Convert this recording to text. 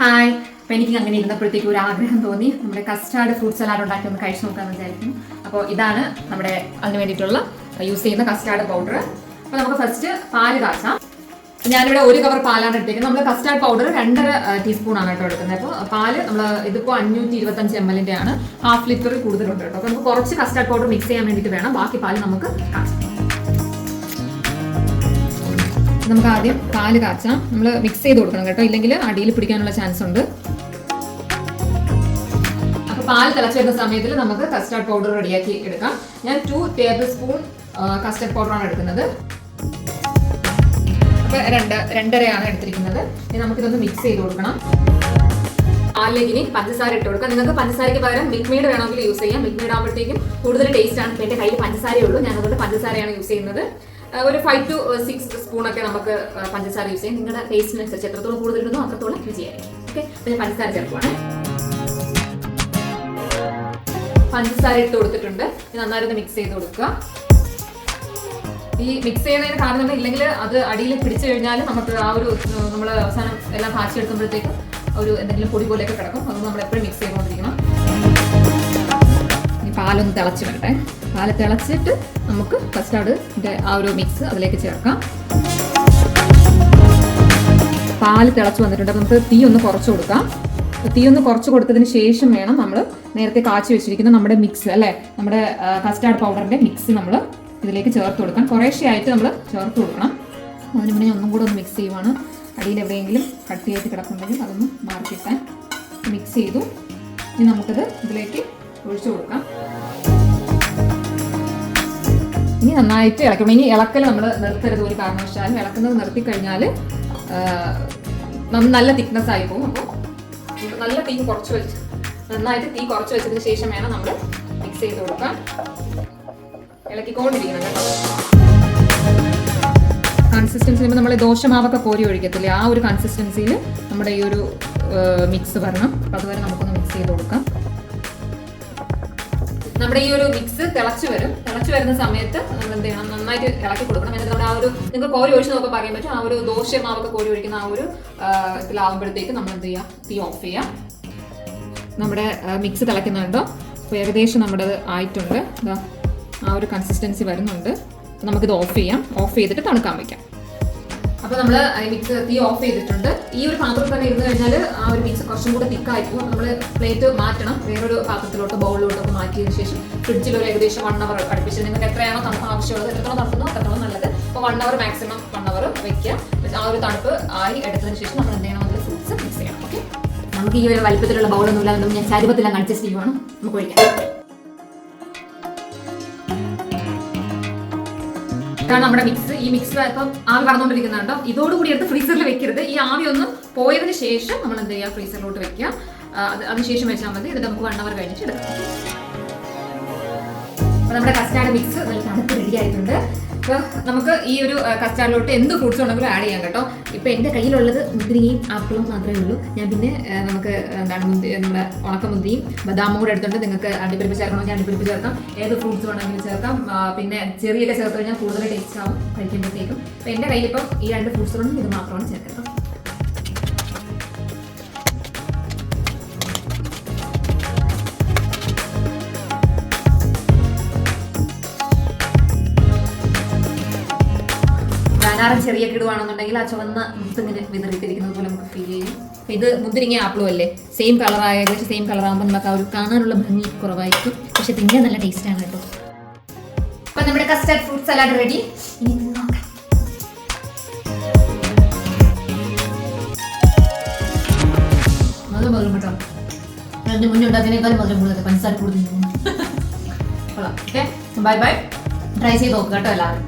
Hi. അപ്പോൾ എനിക്ക് അങ്ങനെ ഇരുന്നപ്പോഴത്തേക്ക് ഒരു ആഗ്രഹം തോന്നി. നമ്മുടെ കസ്റ്റാർഡ് ഫ്രൂട്ട് സലാഡ് ഉണ്ടാക്കി ഒന്ന് കഴിച്ചു നോക്കാമെന്ന് വിചാരിക്കും അപ്പോൾ ഇതാണ് നമ്മുടെ അതിന് വേണ്ടിയിട്ടുള്ള യൂസ് ചെയ്യുന്ന കസ്റ്റാർഡ് പൗഡർ അപ്പോൾ നമുക്ക് ഫസ്റ്റ് പാൽ കാച്ചാം. ഞാനിവിടെ ഒരു കവർ പാലാണ് എടുത്തേക്കുന്നത്. നമ്മൾ കസ്റ്റാർഡ് പൗഡർ രണ്ടര ടീസ്പൂൺ ആണ് കേട്ടോ എടുക്കുന്നത്. അപ്പോൾ പാൽ നമ്മൾ ഇതിപ്പോൾ അഞ്ഞൂറ്റി ഇരുപത്തഞ്ച് എം എല്ലിന്റെ ആണ്. ഹാഫ് ലിറ്റർ കൂടുതലുണ്ട് കേട്ടോ. അപ്പോൾ നമുക്ക് കുറച്ച് കസ്റ്റാർഡ് പൗഡർ മിക്സ് ചെയ്യാൻ വേണ്ടിയിട്ട് വേണം. ബാക്കി പാൽ നമുക്ക് കാച്ചാം. നമുക്ക് ആദ്യം പാൽ കാച്ചാം. നമ്മൾ മിക്സ് ചെയ്ത് കൊടുക്കണം കേട്ടോ. ഇല്ലെങ്കിൽ അടിയിൽ പിടിക്കാനുള്ള ചാൻസ് ഉണ്ട്. അപ്പോൾ പാൽ തിളച്ചു വരുന്ന സമയത്തിൽ നമുക്ക് കസ്റ്റാർഡ് പൗഡർ റെഡിയാക്കി എടുക്കാം. ഞാൻ ടു ടേബിൾ സ്പൂൺ കസ്റ്റാർഡ് പൗഡറാണ് എടുക്കുന്നത്. അപ്പോൾ രണ്ട് രണ്ടരയാണ് എടുത്തിരിക്കുന്നത്. ഇനി നമുക്കിതൊന്ന് മിക്സ് ചെയ്ത് കൊടുക്കണം. പാലിലേക്ക് ഇനി പഞ്ചസാര ഇട്ട് കൊടുക്കാം. നിങ്ങൾക്ക് പഞ്ചസാരയ്ക്ക് പകരം മിൽക്ക് മെയ്ഡ് വേണമെങ്കിൽ യൂസ് ചെയ്യാം. മിൽക്ക് മെയ്ഡ് ആകുമ്പോഴത്തേക്കും കൂടുതൽ ടേസ്റ്റ് ആണ്. എന്റെ കയ്യിൽ പഞ്ചസാരയുള്ളൂ ഞാൻ അതുകൊണ്ട് പഞ്ചസാരയാണ് യൂസ് ചെയ്യുന്നത്. ഒരു ഫൈവ് ടു സിക്സ് സ്പൂൺ ഒക്കെ നമുക്ക് പഞ്ചസാര യൂസ് ചെയ്യാം. നിങ്ങളുടെ ടേസ്റ്റിനനുസരിച്ച് എത്രത്തോളം കൂടുതൽ ഇടുന്നു അത്രത്തോളം രുചിയായിരിക്കും ഓക്കെ പിന്നെ പഞ്ചസാര ചേർക്കുവാണ് പഞ്ചസാര ഇട്ട് കൊടുത്തിട്ടുണ്ട്. നന്നായിട്ട് മിക്സ് ചെയ്ത് കൊടുക്കുക. ഈ മിക്സ് ചെയ്യുന്നതിന് കാരണം ഇല്ലെങ്കിൽ അത് അടിയിൽ പിടിച്ചു കഴിഞ്ഞാൽ നമുക്ക് ആ ഒരു നമ്മൾ അവസാനം എല്ലാം കാച്ചി എടുക്കുമ്പോഴത്തേക്കും ഒരു എന്തെങ്കിലും പൊടി പോലെയൊക്കെ കിടക്കും. അതുകൊണ്ട് നമ്മൾ എപ്പോഴും മിക്സ് ചെയ്തുകൊണ്ടിരിക്കണം. പാലൊന്ന് തിളച്ച് വരട്ടെ. പാൽ തിളച്ചിട്ട് നമുക്ക് കസ്റ്റാർഡിന്റെ ആ ഒരു മിക്സ് അതിലേക്ക് ചേർക്കാം. പാൽ തിളച്ച് വന്നിട്ടുണ്ട്. അപ്പോൾ നമുക്ക് തീ ഒന്ന് കുറച്ച് കൊടുക്കാം. തീ ഒന്ന് കുറച്ച് കൊടുത്തതിന് ശേഷം വേണം നമ്മൾ നേരത്തെ കാച്ചി വെച്ചിരിക്കുന്ന നമ്മുടെ മിക്സ് അല്ലേ? നമ്മുടെ കസ്റ്റാർഡ് പൗഡറിന്റെ മിക്സ് നമ്മൾ ഇതിലേക്ക് ചേർത്ത് കൊടുക്കാം. കുറേശ്ശെ ആയിട്ട് നമ്മൾ ചേർത്ത് കൊടുക്കണം. അതിന് മുന്നേ ഒന്നും കൂടെ ഒന്ന് മിക്സ് ചെയ്യുവാണ്. അടിയിൽ എവിടെയെങ്കിലും കട്ടിയായിട്ട് കിടക്കുന്നുണ്ടെങ്കിൽ അതൊന്ന് മാർക്കിട്ടാൻ മിക്സ് ചെയ്തു. ഇനി നമുക്കത് ഇതിലേക്ക് ഒഴിച്ചു കൊടുക്കാം. ഇനി നന്നായിട്ട് ഇളക്കണം. ഇനി ഇളക്കൽ നമ്മൾ നിർത്തരുത് ഒരു കാരണവശാലും. ഇളക്കുന്നത് നിർത്തി കഴിഞ്ഞാൽ നല്ല തിക്നെസ് ആയി പോകും. അപ്പോൾ നല്ല തീ കുറച്ച് വെച്ച് നന്നായിട്ട് തീ കുറച്ച് വെച്ചതിന് ശേഷം വേണം നമ്മൾ മിക്സ് ചെയ്ത് കൊടുക്കാം. ഇളക്കിക്കൊണ്ടിരിക്കണം കൺസിസ്റ്റൻസി നമ്മൾ ദോശമാവൊക്കെ കോരി ഒഴിക്കത്തില്ലേ? ആ ഒരു കൺസിസ്റ്റൻസിയിൽ നമ്മുടെ ഈ ഒരു മിക്സ് വരണം. അതുവരെ നമുക്കൊന്ന് മിക്സ് ചെയ്ത് കൊടുക്കാം. നമ്മുടെ ഈ ഒരു മിക്സ് തിളച്ച് വരും. തിളച്ച് വരുന്ന സമയത്ത് നമ്മൾ എന്ത് ചെയ്യണം? നന്നായിട്ട് ഇളക്കി കൊടുക്കണം. എന്നിട്ട് നമ്മുടെ ആ ഒരു നിങ്ങൾ കോരി ഒഴിച്ച് നോക്കാൻ പറയാൻ പറ്റും. ആ ഒരു ദോശ മാവൊക്കെ കോരി ഒഴിക്കുന്ന ആ ഒരു ഇതിലാവുമ്പോഴത്തേക്ക് നമ്മൾ എന്ത് ചെയ്യാം? തീ ഓഫ് ചെയ്യാം. നമ്മുടെ മിക്സ് തിളയ്ക്കുന്നുണ്ടോ? അപ്പോൾ ഏകദേശം നമ്മുടെ ആയിട്ടുണ്ട്. ആ ഒരു കൺസിസ്റ്റൻസി വരുന്നുണ്ട്. നമുക്കിത് ഓഫ് ചെയ്യാം. ഓഫ് ചെയ്തിട്ട് തണുക്കാൻ വയ്ക്കാം അപ്പോൾ നമ്മൾ മിക്സ് തീ ഓഫ് ചെയ്തിട്ടുണ്ട്. ഈ ഒരു പാത്രത്തിൽ തന്നെ ഇരുന്ന് കഴിഞ്ഞാൽ ആ ഒരു മിക്സ് കുറച്ചും കൂടെ തിക്കായി നമ്മൾ പ്ലേറ്റ് മാറ്റണം. വേറൊരു പാത്രത്തിലോട്ട് ബൗളിലോട്ടൊക്കെ മാറ്റിയതിന് ശേഷം ഫ്രിഡ്ജിൽ ഒരു ഏകദേശം വൺ അവർ അടുപ്പിച്ച് നിങ്ങൾക്ക് എത്രയാണോ തണുപ്പ് ആവശ്യമുള്ളത് എത്രത്തോളം തണുപ്പുന്നോ അത്രത്തോളം നല്ലത്. അപ്പോൾ one hour maximum one hour വെക്കുക. ആ ഒരു തണുപ്പ് ആയി എടുത്തതിന് ശേഷം നമ്മൾ എന്ത് ചെയ്യണം? അതിൽ ഫ്രൂട്ട്സ് മിക്സ് ചെയ്യണം. ഓക്കെ നമുക്ക് ഈ ഒരു വലിപ്പത്തിലുള്ള ബൗളൊന്നും ഇല്ലാതെ ഞാൻ ചരുവത്തിലാണ് അഡ്ജസ്റ്റ് ചെയ്യുവാണ്. നമുക്ക് ഒഴിക്കാം. ഇതാണ് നമ്മുടെ മിക്സ് ഈ മിക്സ് ഇപ്പം ആവി പറഞ്ഞുകൊണ്ടിരിക്കുന്നുണ്ടോ ഇതോടുകൂടി എടുത്ത് ഫ്രീസറിൽ വെക്കരുത്. ഈ ആവി ഒന്ന് പോയതിന് ശേഷം നമ്മൾ എന്ത് ചെയ്യുക ഫ്രീസറിലോട്ട് വെക്കുക അത് അതിനുശേഷം വെച്ചാൽ മതി. ഇത് നമുക്ക് വൺ അവർ കഴിഞ്ഞിട്ട് എടുക്കാം. നമ്മുടെ കസ്റ്റാർഡ് മിക്സ് നല്ല തണുപ്പ് റെഡി ആയിട്ടുണ്ട്. അപ്പോൾ നമുക്ക് ഈ ഒരു കസ്റ്റാർഡിലോട്ട് എന്ത് ഫ്രൂട്ട്സ് ഉണ്ടെങ്കിലും ആഡ് ചെയ്യാം കേട്ടോ. ഇപ്പൊ എന്റെ കയ്യിലുള്ളത് മുന്തിരിയും ആപ്പിളും മാത്രമേ ഉള്ളൂ. ഞാൻ പിന്നെ നമുക്ക് എന്താണ് മുന്തിരി നമ്മുടെ ഉണക്കമുന്തിരിയും ബദാമും കൂടെ എടുത്തുകൊണ്ട് നിങ്ങൾക്ക് അണ്ടിപ്പരിപ്പ് ചേർക്കണമെങ്കിൽ അണ്ടിപ്പരിപ്പ് ചേർക്കാം. ഏത് ഫ്രൂട്ട്സ് വേണമെങ്കിലും ചേർക്കാം. പിന്നെ ചെറിയൊക്കെ ചേർത്ത് കഴിഞ്ഞാൽ കൂടുതൽ ടേസ്റ്റ് ആവും കഴിക്കുമ്പോഴത്തേക്കും. അപ്പൊ എന്റെ കയ്യിലിപ്പം ഈ രണ്ട് ഫ്രൂട്ട്സുകളും ഇത് മാത്രമാണ് ചേർക്കുന്നത്. ധാരാളം ചെറിയ കിടുവാണെന്നുണ്ടെങ്കിൽ ആ ചുവന്ന മുത്തിങ്ങനെ വിതറിയിട്ടിരിക്കുന്നത് പോലെ നമുക്ക് ഫീൽ ചെയ്യും. ഇത് മുന്തിരിങ്ങ ആപ്പിളും അല്ലേ? സെയിം കളറായ ഏകദേശം സെയിം കളറാകുമ്പോൾ നമുക്ക് ആ ഒരു കാണാനുള്ള ഭംഗി കുറവായിരിക്കും. പക്ഷെ തിന്നാൻ നല്ല ടേസ്റ്റ് ആണ് കേട്ടോ. അപ്പൊ നമ്മുടെ കസ്റ്റാർഡ് ഫ്രൂട്ട് സലാഡ് റെഡി പഞ്ചസാര കൂടുതൽ ഓക്കെ? ബൈ ബൈ ട്രൈ ചെയ്ത് നോക്കുക കേട്ടോ എല്ലാവരും.